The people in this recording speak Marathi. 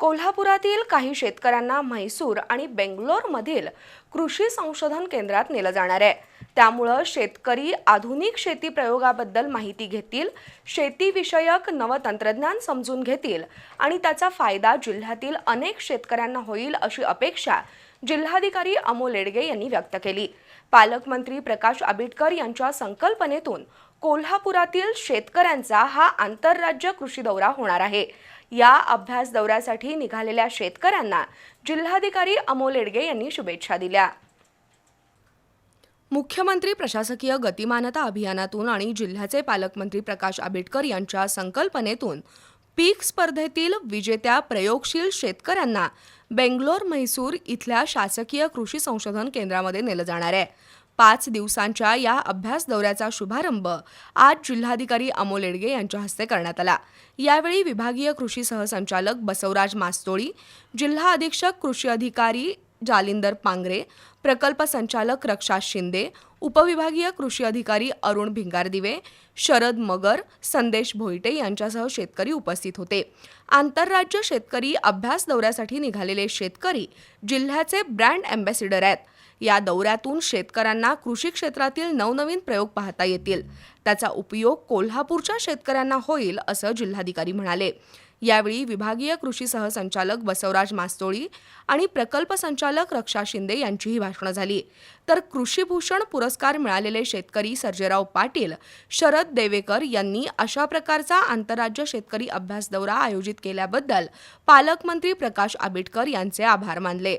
कोल्हापुरातील काही शेतकऱ्यांना म्हैसूर आणि बेंगलोरमधील कृषी संशोधन केंद्रात नेलं जाणार आहे. त्यामुळं शेतकरी आधुनिक शेती प्रयोगाबद्दल माहिती घेतील शेतीविषयक नवतंत्रज्ञान समजून घेतील आणि त्याचा फायदा जिल्ह्यातील अनेक शेतकऱ्यांना होईल अशी अपेक्षा जिल्हाधिकारी अमोल येडगे यांनी व्यक्त केली. पालकमंत्री प्रकाश आबिटकर यांच्या संकल्पनेतून कोल्हापुरातील शेतकऱ्यांचा हा आंतरराज्य कृषी दौरा होणार आहे. या अभ्यास दौऱ्यासाठी निघालेल्या शेतकऱ्यांना जिल्हाधिकारी अमोल येडगे यांनी शुभेच्छा दिल्या. मुख्यमंत्री प्रशासकीय गतिमानता अभियानातून आणि जिल्ह्याचे पालकमंत्री प्रकाश आंबेडकर यांच्या संकल्पनेतून पीक स्पर्धेतील विजेत्या प्रयोगशील शेतकऱ्यांना बेंगलोर म्हैसूर इथल्या शासकीय कृषी संशोधन केंद्रामध्ये नेलं जाणार आहे. पाच दिवसांच्या या अभ्यास दौऱ्याचा शुभारंभ आज जिल्हाधिकारी अमोल येडगे यांच्या हस्ते करण्यात आला. यावेळी विभागीय कृषी सहसंचालक बसवराज मास्तोळी जिल्हा अधीक्षक कृषी अधिकारी जालिंदर पांगरे प्रकल्प संचालक रक्षा शिंदे उपविभागीय कृषी अधिकारी अरुण भिंगारदिवे शरद मगर संदेश भोईटे यांच्यासह शेतकरी उपस्थित होते. आंतरराज्य शेतकरी अभ्यास दौऱ्यासाठी निघालेले शेतकरी जिल्ह्याचे ब्रँड अँबॅसिडर आहेत. या दौऱ्यातून शेतकऱ्यांना कृषी क्षेत्रातील नवनवीन प्रयोग पाहता येतील. त्याचा उपयोग कोल्हापूरच्या शेतकऱ्यांना होईल असं जिल्हाधिकारी म्हणाले. यावेळी विभागीय कृषी सहसंचालक बसवराज मास्तोळी आणि प्रकल्प संचालक रक्षा शिंदे यांचीही भाषणं झाली. तर कृषीभूषण पुरस्कार मिळालेले शेतकरी सर्जेराव पाटील शरद देवेकर यांनी अशा प्रकारचा आंतरराज्य शेतकरी अभ्यास दौरा आयोजित केल्याबद्दल पालकमंत्री प्रकाश आंबेडकर यांचे आभार मानले.